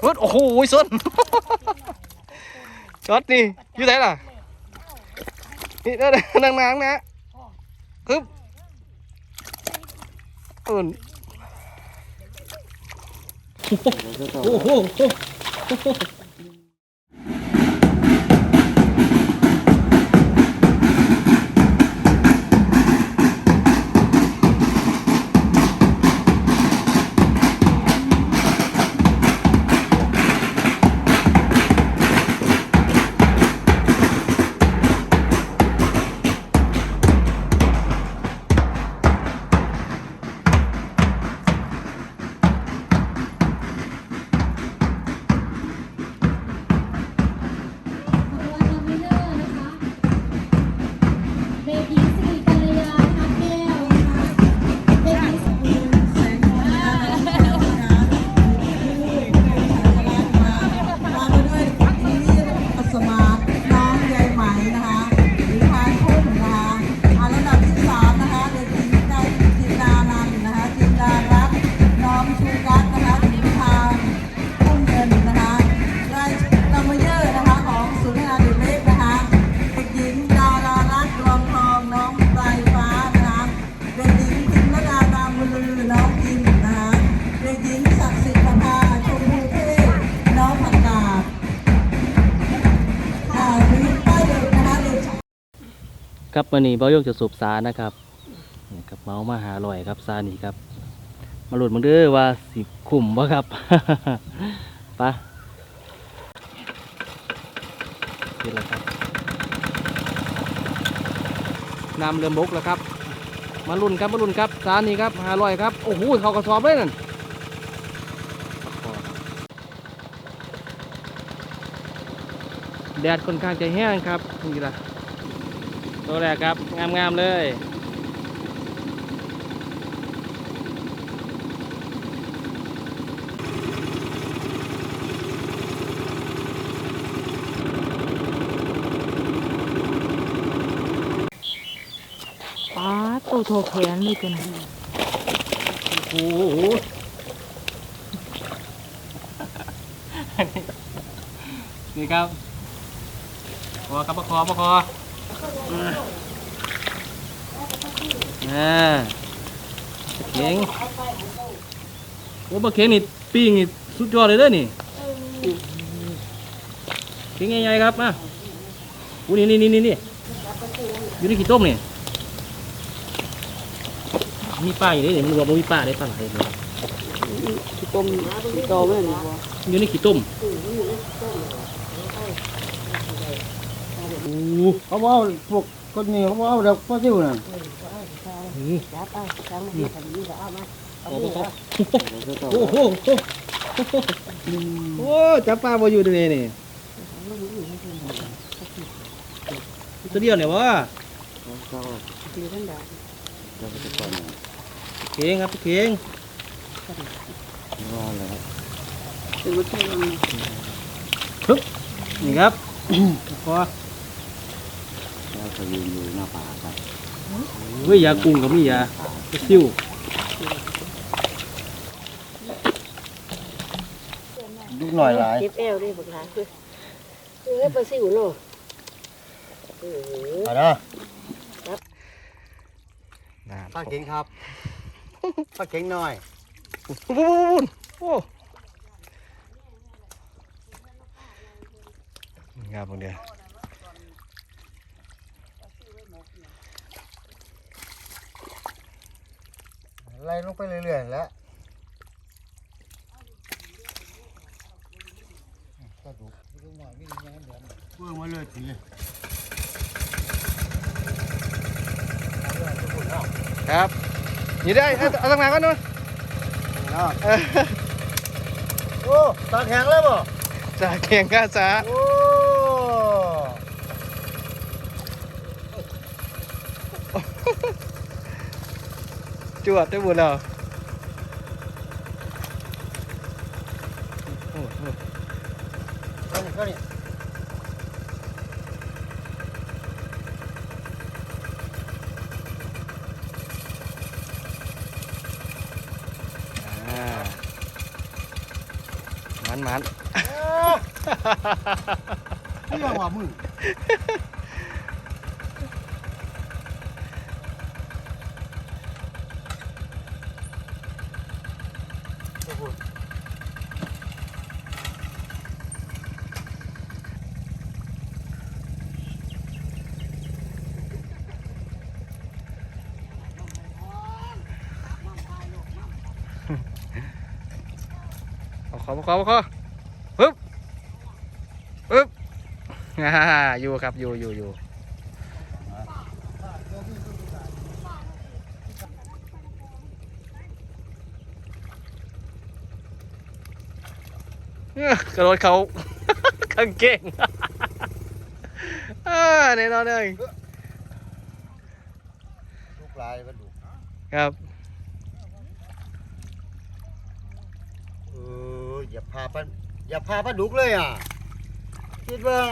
เฮ้ยโอ้โหส้นช็อตนี่อยู่ไหนล่ะนี่เด้อนั่งนางนะฮึบอุ่นโอ้โห ครับวันนี้เบายกจะสูบสานะครับนี่ครับเมามาหาลอยครับซานี่ครับ มาหลุดมึงเด้อว่าสิคุ้มบ่ครับไปะเห็นแล้วครับนำเรือบกแล้วครับ มาลุ่นครับมาลุ่นครับซานี่ครับหาลอยครับโอ้โหเขากระสอบเลยนั่นแดดค่อนข้างจะแห้งครับนี่ละ ตัวแรกครับ งามๆเลยป้าโตโทแขนเลยกันโอ้โหนี่ครับคอครับประคอประคอ อ่าเข็งโอ้บะเข็งนี่ปิ้งนี่สุดยอดเลยเด้อนี่เข็งใหญ่ๆครับมาอู้นี่นี่นี่นี่อยู่ในขี้ต้มนี่มีป้าอยู่นี่มันรู้ว่าบ่มีป้าได้ป้าไหนเลยขี้ต้มขี้โตไม่หรออยู่ในขี้ต้มโอ้เขาบอกว่าพวกคนนี้เขาบอกว่าเด็กพ่อซิวน่ะโหโอ้โหโอ้จับปลาบ่อยู่ตรงนี้นี่ตัวเดียวเนี่ยวะเข่งครับเข่งฮึบนี่ครับพอเขาจะยืนอยู่หน้าป่าครับ เฮ้ยยากุ้งกับมียาซิวลูกหน่อยหลายเก็บแอลได้บักหลายคือเออปลาซิวเนาะเอาเด้อน่าปลาเข็งครับปลาเข็งหน่อยปุ้นปุ้นปุ้นโอ้งามพวกเดียว ไล่ลงไปเรื่อยๆแล้วกระดูกลูกหน่อยวิ่งยังไงเดี๋ยวเพื่อมาเลยทีครับนี่ได้เอาเอาตั้งนานก่อนนู้นเนาะโอ้ตาแข็งแล้วบ่จะเข่งก้าจ้าโอ้ จวดได้บุญแล้วโอ้โห ก็นี่ก็นี่ อ่ามัน มันมัน เรื่องว่ามึง เอาขอเอาขอเอาขอปึ๊บปึ๊บอ่าอยู่ครับอยู่อยู่อยู่ กระโดดเขากางเกงอ่าแน่นอนเลยลูกลายมันดูครับเอออย่าพาปันอย่าพาปลาดุกเลยอะคิดเบิ่ง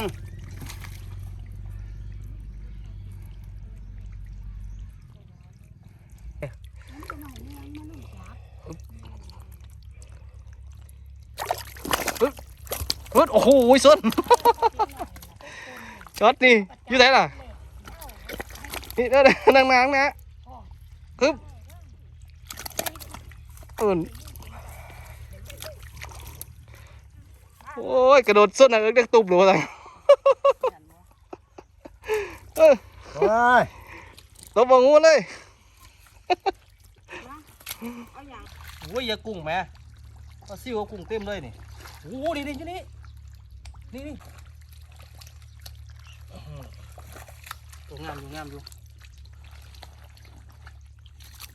พุดโอ้โหส้นช็อตนี่อยู่ไหนล่ะ นี่เด้อนั่งนางๆนะฮึบอุ่นโอ้ย กระโดดส้นนะเอิ๊กเด็กตุบหรืออะไรเออโอ้ยตบบังงูเลยโอ้ยอย่ากุ้งแม่ปลาซิวเอากุ้งเต็มเลยนี่โอ้โหนี่นี่อยู่นี่ นี่นี่อื้อหือตัวงามอยู่งามอยู่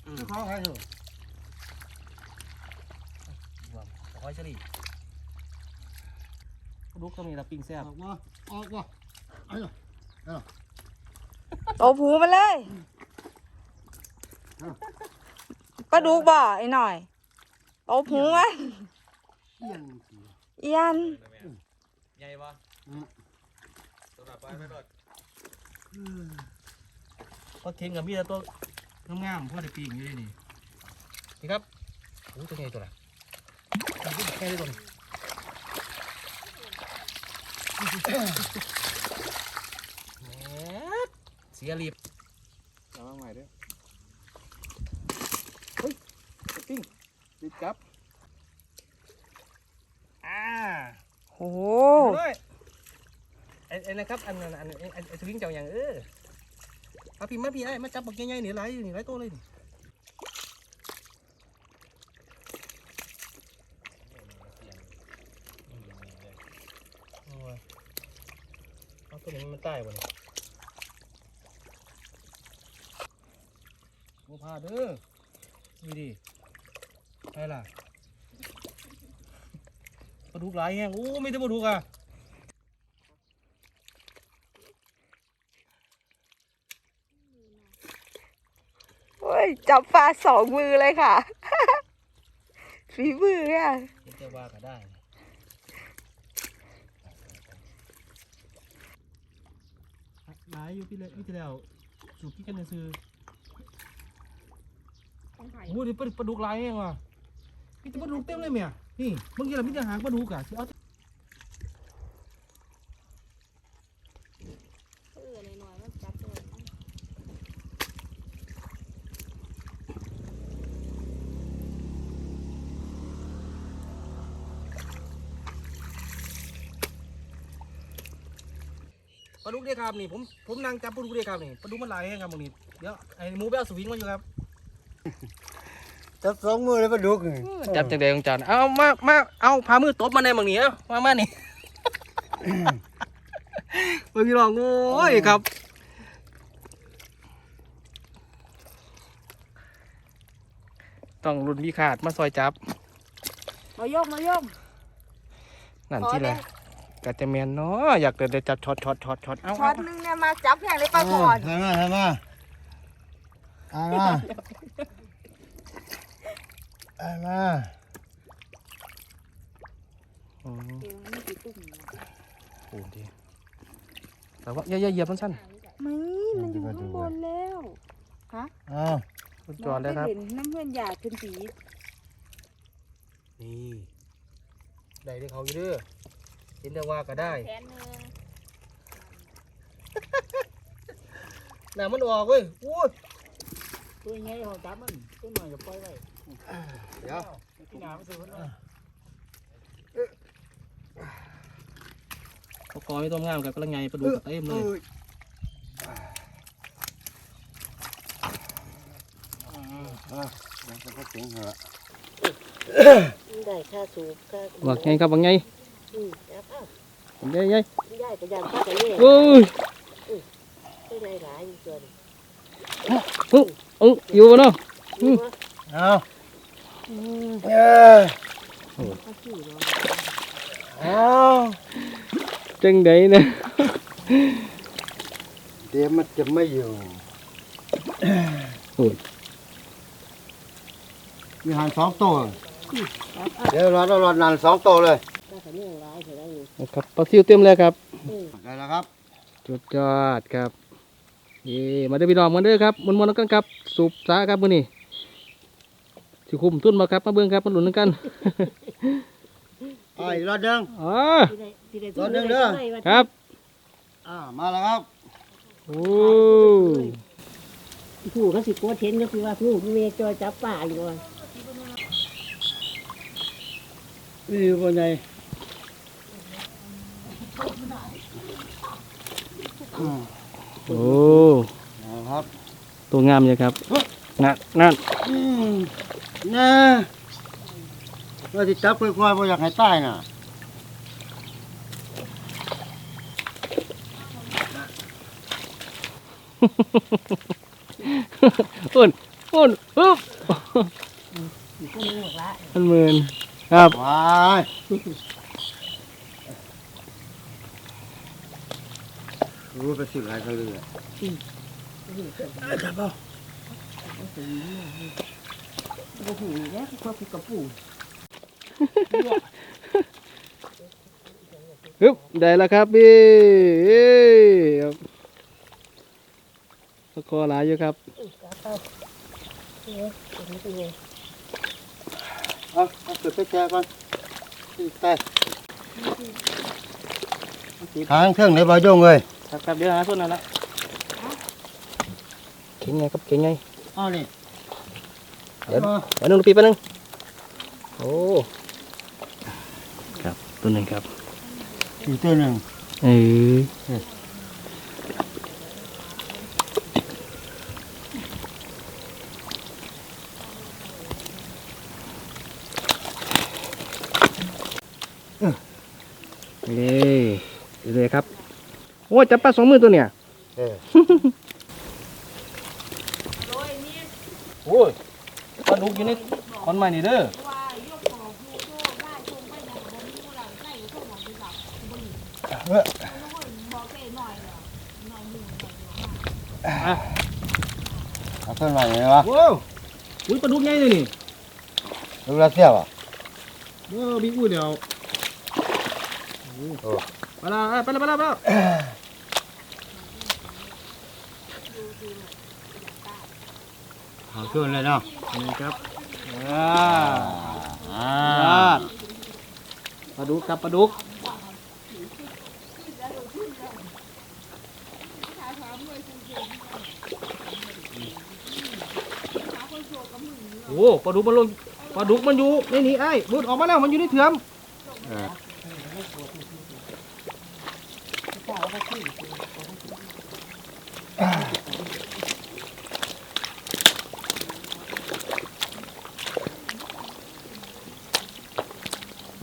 อืมเขาใครเหรอว่าหอยเชอรี่ลูกก็มีละปิ้งแซ่บออกมาออกมาไอ้เหรอโตผูมาเลยปลาดุกบ่ไอ้หน่อยโตผูมันเที่ย งสิเอียนใหญ่ปะอืมก็เทงกับมีแต่ตัวงามๆพ่อได้ปิ้งอยู่นี่นี่ครับโอ้ตัวใหญ่ตัวละแค่ได้ตัวนี้แหมเสียรีบ ระวังใหม่ด้วย ปิ้งรีบครับอ่า โอ้ ด้วย นะครับ อันนั้นอันอ้ไอ้ไอ้สวิงเจ้าอย่างเออเอาพี่มาพี่ไอ้มาจับบักใหญ่ๆเหนี่หลายอยู่นี่หลายตัวเลยนี่โอ้ยเอาตัวนี้มันใต้บ่เนี่ยโอ้พาเด้อนี่ดิไปล่ะปลาดุกหลายแห้งโอ้ไม่ได้ปลาดุกอะ โอ้ย จับปลาสองมือเลยค่ะฝีมืออะเห็นจะว่าก็ได้หลายอยู่พี่เลยพี่ที่แล้วสูบพี่กันซื้อโอ้ดิปลาปลาดุกหลายเองว่ะพี่จะปลาดุกเต็มเลยเมียนี่เมื่อกี้เราพี่จะหางปลาดุกอะสิเอา ปลาดุกเดียครับนี่ผมผมนั่งจับปลาดุกเดียครับนี่ปลาดุกมันหลายแห้งครับตรงนี้เดี๋ยวไอ้หมูไปเอาสวิงมาอยู่ครับจับสองมือเลยปลาดุกนี่จับจังใดของจันเอามามาเอาพามือตบมาในบางนี้เอามามานี่เมื่อกี้ลองโอ้ยครับต้องรุ่นพี่ขาดมาซอยจับ มายกมายกนั่นขอที่แหได้ละ กะจะแมนเนาะอยากเดินเดินจับช็อตช็อตช็อตช็อตเอาช็อตนึงเนี่ยมาจับแข่งเลยปลาก่อนทำมาทำมาเอามาเอามาอืมโอ้ดีแต่ว่าอย่าอย่าเหยียบมันสั้นไม่มันอยู่ข้างบนแล้วเอามันจอดแล้วครับเห็นน้ำเพื่อนอยากขึ้นสีนี่ได้ได้เขาอยู่เด้อ เห็นแต่ว่าก็ได้แสนหนึ่งน้ำมันออกเว้ยโอ้ยตัวใหญ่เขาจับมันตัวหน่อยก็ปล่อยไว้เดี๋ยวที่หนาไม่ซื้อมันปลาคอไม่ต้มงามกับกระไงปลาดุกเต็มเลยอะเดี๋ยวจะเจ๋งเหรอได้ค่าสูบค่าบักไงครับบักไง อืมแล้วก็บักไงไงย่ายกระยานข้ากันเนี่ยโอ้ยไม่ได้หลายอยู่ส่วนอุ๊อุ๊อยู่บ่เนาะอืมเอาเออข้าขี้เนาะเอาจังไดนะเดี๋ยวมันจะไม่อยู่โอ้ยมีหันสองตัวเดี๋ยวรอรอรอนานสองตัวเลยข้า กันเนี่ยหลายเท่าไรอยู่นะครับปลาซิวเต็มเลยครับอืมได้แล้วครับสุดยอดครับเย่มาเด้พี่น้องมาเด้อครับมันมันกันครับสูบสาครับมื้อนี้สิคุมทุนมาครับมาเบิ่งครับมาหลุนกันอ่าอีกรอบหนึงอ๋อเด้ที่ได้รถเด้งเด้อครับอ่ามาแล้วครับโอ้ผู้เขาสิโกเทนก็คือว่าผู้เมย์จอยจับป่าอยู่ว่านี่ตัวใหญ่ อืม โอ้นะครับตัวงามเลยครับนั่นนั่นอืมนะว่าที่จับค่อยๆเพราะอยากให้ตายน่ะอุ่นอุ่นฮึบอยู่ก็ไม่หมดละมันหมื่นครับว้าย รู้ไปสิหลายเขาเลยอะก็ผู้แล้วก็ผู้กับผู้ฮึบได้แล้วครับพี่เอ้ยครับตะคอหลายอยู่ครับเนี่ยเป็นตัวเอาเอาเกิดไปแช่ก่อนสิไปทางเครื่องในบาโยงเลย ครับครับเดี๋ยวหาส่วนนั้นละเก่งไงครับเก่งไงเอานี่เดี๋ยวเดี๋ยวนึงปีแป๊บนึงโอ้ครับตัวหนึ่งครับอีกตัวหนึ่งเออนี่เลยครับ โอ้ยจับปลาสองมือตัวเนี่ยเออโอ้ยปลาดุกอยู่ในคอนไม้นี่เด้ออะเอาเครื่องไหนวะโว้วอุ้ยปลาดุกใหญ่เลยนี่ลูกรัสเซียป่ะเออบิ๊กอุ้ยเดียวโอ้ไปละไปละไปละไปละ เอาเครื่องเลยเนาะนี่ครับอ่าอ่าปลาดุกครับปลาดุกโอ้ปลาดุกมันลงปลาดุกมันอยู่ในนี่ไอ้บุดออกมาแล้วมันอยู่ในเถื่อม เออ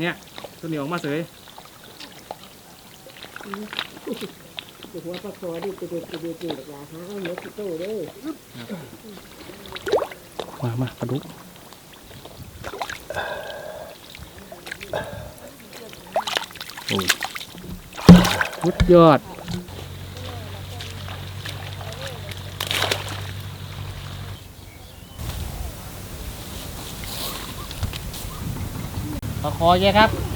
เนี่ย ตัวนี้ออกมาเสยหัวปลาคอดิตัวเด็ดตัวเด็ดตัวเด็ดละฮะเอาเนื้อติโต้เด้อมามาปลาดุกโอ้ยสุดยอดปลาคอแย่ครับเห็นไหม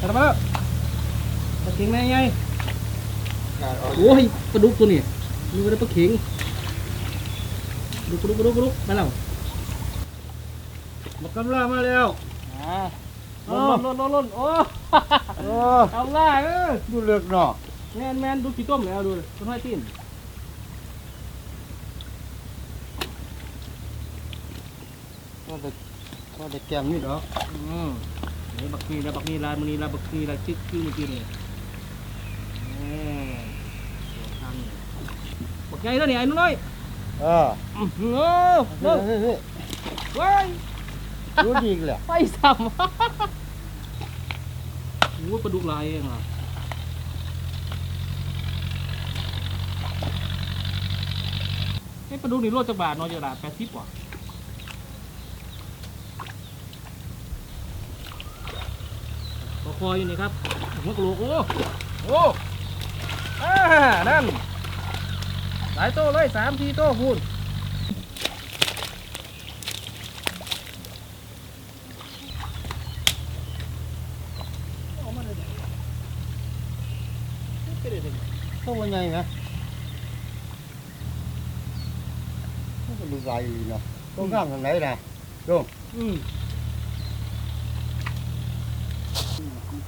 กระมาแล้วปลาเข็งแม่ไงโอ้ยปลาดุกตัวนี้นี่ก็ได้ปลาเข็งปลาดุกปลาดุกปลาดุกปลาดุกมาแล้วมากำลังมาแล้วอ่าล้นล้นล้นล้นโอ้เออเอาล่าเออดูเลือกเนาะแมนแมนดูขี้ต้มแล้วดูต้นไม้ตีนว่าแต่ว่าแต่แกมนี่เนาะอืม นี่บักนี่แล้วบักนี่ลานมันนี่ลาบักนี่ลาจิ๊กจิ๊กเมื่อกี้นี่นี่สวนทางนี่บักใหญ่แล้วนี่ไอ้น้อยเอออื้อหือเลิกเฮ้ยเฮ้ยเว้ยรู้ดีอีกแหละไปซ้ำโอ้ยปลาดุกลายเองอะไอ้ปลาดุกนี่โลจากบาทเน้อยจากบาทแปดสิบกว่าปลา คอยอยู่นี่ครับหัวกะโหลกโอ้โอ้อ่านั่นหลายโต้เลยสามทีโต้พูนต้องว่าไงนะมันก็ดูใจดีเนาะต้องข้ามทางไหนนะโยมอืม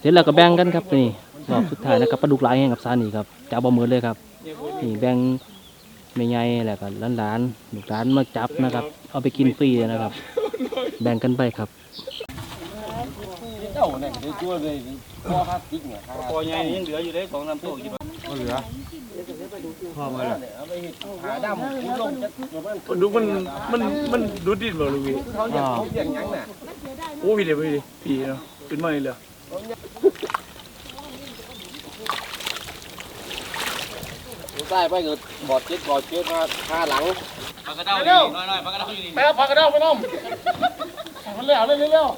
เสร็จแล้วก็แบ่งกันครับนี่รอบสุดท้ายนะครับปลาดุกหลายแห่งกับซานี่ครับจับบ่มือเลยครับนี่แบ่งแม่ใหญ่แล้วก็หลานๆลูกหลานมาจับนะครับ เอาไปกินฟรีเลยนะครับ แบ่งกันไปครับเจ้าเนี่ยได้ช่วยเลยพ่อฮักติ๊กเนี่ยพอใหญ่ยังเหลืออยู่ได้สองลำโตอยู่ ก็เหลือพ่อมาแล้วหาดำคุณลงจะมันดูมันมันมันดูดินบ่ลูกพี่อ่าโอ้พี่เดี๋ยวพี่พี่เนาะเป็นมาเลยใต้ไปเกิดบอดเจ็ดบอดเจ็ดมาข้าหลังปากกระเด้าอยู่นี่น้อยๆปากกระเด้าอยู่นี่ไปเอาพักกระเด้าไปน้องมันแล้วเร็วเร็ว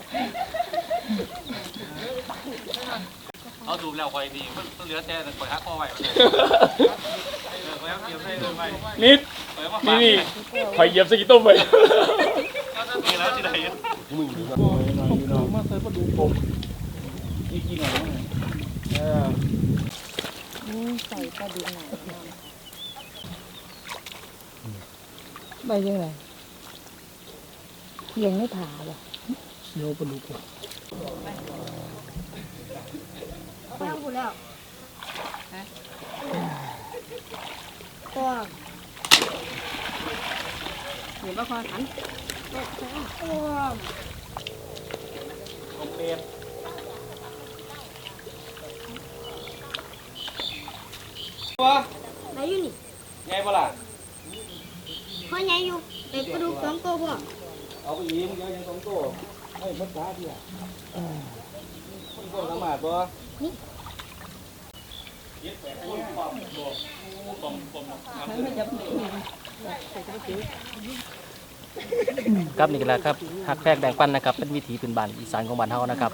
เอาดูแล้วคอยดีมันเหลือแต่คอยหักคอไว้คอยหักเกี่ยวได้เลยไว้นิดคอยมานี่นี่ข่อยเหยียบสกิต้มไปมีแล้วที่ไหนมาใส่ปลาดุกผมอีกกี่หน่อยใบยังไงยังไม่ผ่าบ่เดี๋ยวปลาดุก เห็นว่าพอหันไหนอยู่นี่ไงบ่ล่ะพ่อใหญ่อยู่เป็นกระดูกสองตัวพ่อเอาไปยิ้มเดี๋ยวยังสองตัวให้มัดตาเดียวคนก็สามารถบ่ ครับนี่ก็แหละครับหักแพกแบ่งปันนะครับ เป็นวิถีพื้นบ้านอีสานของบ้านเฮานะครับ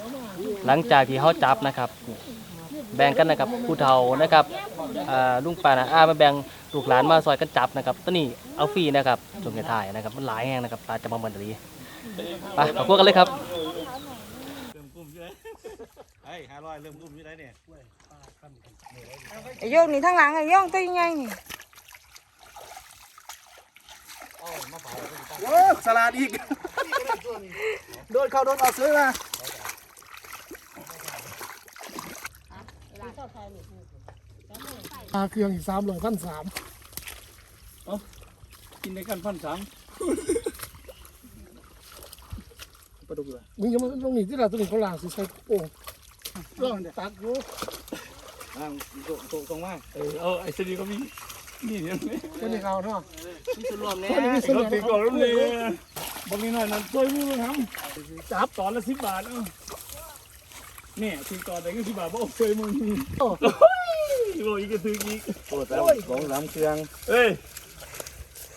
หลังจากที่เฮาจับนะครับ แบ่งกันนะครับผู้เฒ่านะครับลุงป้านะอามาแบ่งลูกหลานมาซอยกันจับนะครับตอนนี้เอาฟรีนะครับจนกระถ่ายนะครับมันหลายแห้งนะครับปลาจะมาเหมือนดีไปขอบคุณกันเลยครับเริ่มกุ้มยังได้เนี่ย อ้โยงนี่ทั้งหลังไอ้โยงตัวยังไงนี่โอ้สลัดอีก โดนเข้าโดนออกซื้อมาปลาเครื่องอีกสามร้อยพันสามกินในกันพันสามปลาดุกเลยมึงยังมาตรงนี้ที่เราตรงนี้เขาล่างสิใส่โป่งร่องตักอยู่ อ่างโตโตตรงมาเออเอาไอ้สดีก็มีนี่เนี่ยก็นี่เอาเนาะมีส่วนรวมก็เนี่ยนี่มีเสนรอถตีก่อนรถเลยบางทีหน่อยนั่นช่วยมือมันทำจับตอนละสิบบาทเอ้าเนี่ยตีก่อนแต่ก็สิบบาทเพราะช่วยมือโอ้ยโอ้ยอีกก็ซื้ออีกโอ้แต่สองสามเครื่องเอ้ย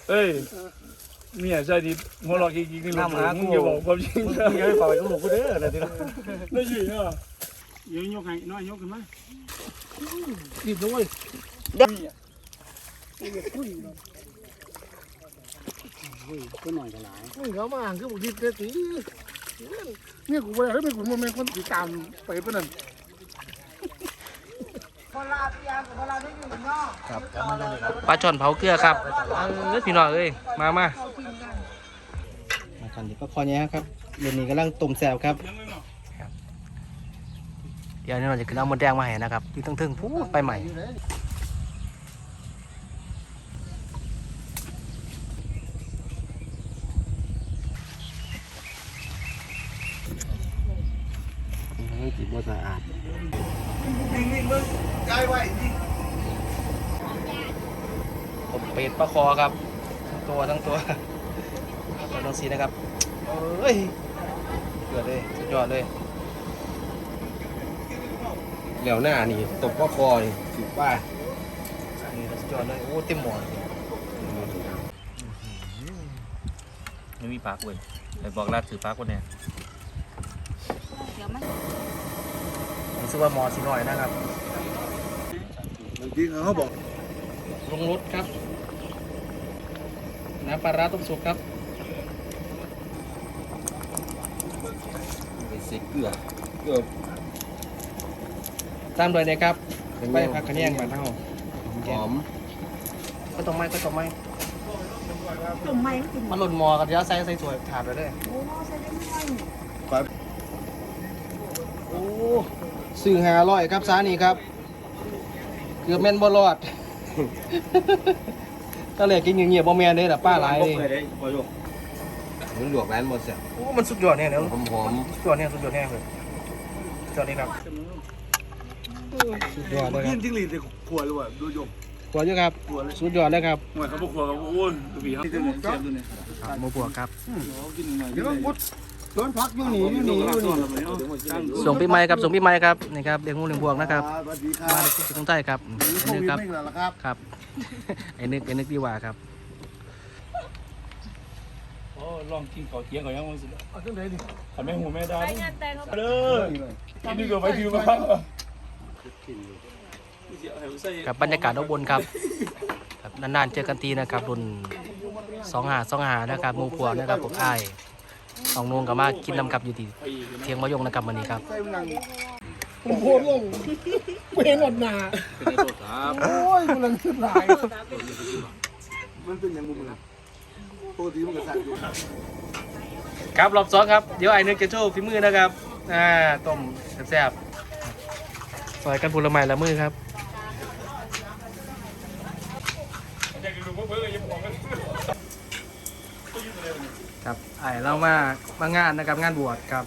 เอ้ยเมียใช่ดิหัวเราะจริงๆนี่ลูกมึงอย่าบอกความจริงนะอย่าไปปล่อยกับลูกกูเด้อนะทีละไม่ใช่เนาะ ยืนยกให้น้อยยกขึ้นมารีบด้วยก็หน่อยก็หลายมึงเขามาอ่างคือบุกดิบเด็ดสิเนี่ยกูไปให้เป็นคนโมเมนต์คนติดตามไปปะนั่นปลาช่อนเผาเกลือครับเออพี่น้องเอ้ยมามามาคันนี้ก็พอเนี้ยครับเดี๋ยวนี้กำลังต้มแซวครับ เดี๋ยวนี้เราจะขึ้นเอาหมดแดงมาให้นะครับที่ตั้งทึ่งพูดไปใหม่สีบ่สะอาดผมเป็ดปลาคอครับทั้งตัวทั้งตัวตัวน้องสีนะครับเอ้ยเกิดเลยสุดยอดเลย แล้วหน้านี่ตบข้อคอนี่ถือว่านี่สุดยอดเลยโอ้เต็มหมอนไม่มีปากเว้ยไปบอกลาดถือปากคนเนี่ยรู้สึกว่าหมอสีหน่อยนะครับบางทีเขาบอกลงรถครับ น้ำปลาร้าต้มสุกครับไปเซ็กเกลือเกลือ ตามโดยนะครับไปพักขะแยงบ้านเฮาหอมก็ต้องไม้ก็ต้องไม้ตุ่มไม้กินมันหล่นหมอกันเดี๋ยวใส่ใส่ถ้วยถาดไปเลยโอ้ใส่ได้ไม่โอ้ซื้อหาร้อยครับสานี่ครับ เกือบแม่นบ่รอดก็เลยกินเงียบๆบ่แม่นเด้ล่ะป้าหลายเลยมันหลวกร้านหมดเสียโอ้ มันสุดยอดเนี่ยเดี๋ยวหอมหอมสุดยอดเนี่ยสุดยอดเนี่ยเลยสุดยอดนี่ครับ สุดยอดเลยคกิรับนจิ้งหรีดในขวดหรือว่าดูยกขวดอยู่ครับ สุดยอดเลยครับหน่วยเขาบอกขวดกับโอ้ยดูบีครับเสียบดูเนี่ยหมูบวกครับ กินหน่อยเดี๋ยวพุทธโดนพักอยู่นี่อยู่นี่อยู่นี่ส่งปีใหม่ครับ ส่งปีใหม่ครับนี่ครับเด็กงูเหลืองบวกนะครับ สวัสดีครัมาบในที่ตรงใต้ครับโคไอ้นึกวิดครับไม่แล้วล่ะครับ ครับ ไอ้นึกไอ้นึกดีกว่าครับ โอ้ลองกินข้าวเที่ยงก่อนยังมันสุดเอาจังไหนดิทำแม่หูแม่ดาเลยกินดีกว่าไปดูมาครับ กับบรรยากาศด้านบนครับครับนานๆเจอกันทีนะครับรุ่นสองหาสองหานะครับหมูพวงนะครับผมอ้ายสองนวงกับมากินนำกับอยู่ที่เทียงมะยงนะครับวันนี้ครับใส่มันนั่งผมโพดลงเวงอดหนาเป็นในโทรศัพท์โอ้ยมันลังขึ้นหลายมันเป็นอย่างมุมนะปกติมันก็สั่นอยู่ครับรอบสองครับเดี๋ยวไอ้นึกจะโชว์ฝีมือนะครับอ่าต้มแซ่บๆ ซอยกันผลไม้ละมือครับครับไอ้เรามามางานนะครับงานบวชครับ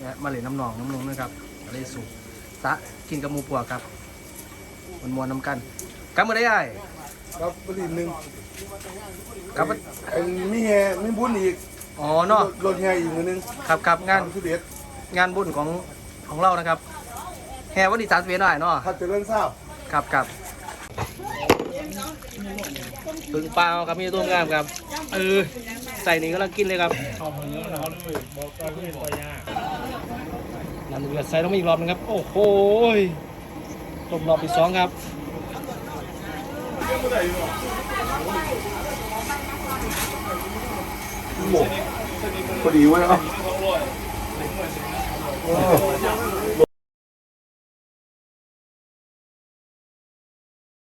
และมาเหล่นน้ำหนองน้ำนงนะครับก็เลยสุกตะกินกับหมูปัวครับมันมวนๆน้ำกันกลับมาได้ไอ้ครับปริหนึ่งกลับมาไอ้มีแฮมีบุญอีกอ๋อเนาะรถแฮอีกมือนึงครับครับงานสุดเด็ดงานบุญของของเรานะครับ แห่วันที่สามสิบเอ็ดหน่อยเนาะพัดเจริญทราบครับครับปึงเปล่าครับมีตัวงามครับเออใส่นี่ก็ลังกินเลยครับเอาเนื้อเราเลยบอกกันเพื่อนตัวยาน้ำเดือดใส่ลงมาอีกรอบนึงครับ โอ้โหยต้มรอบที่สองครับพอดีไว้เนาะ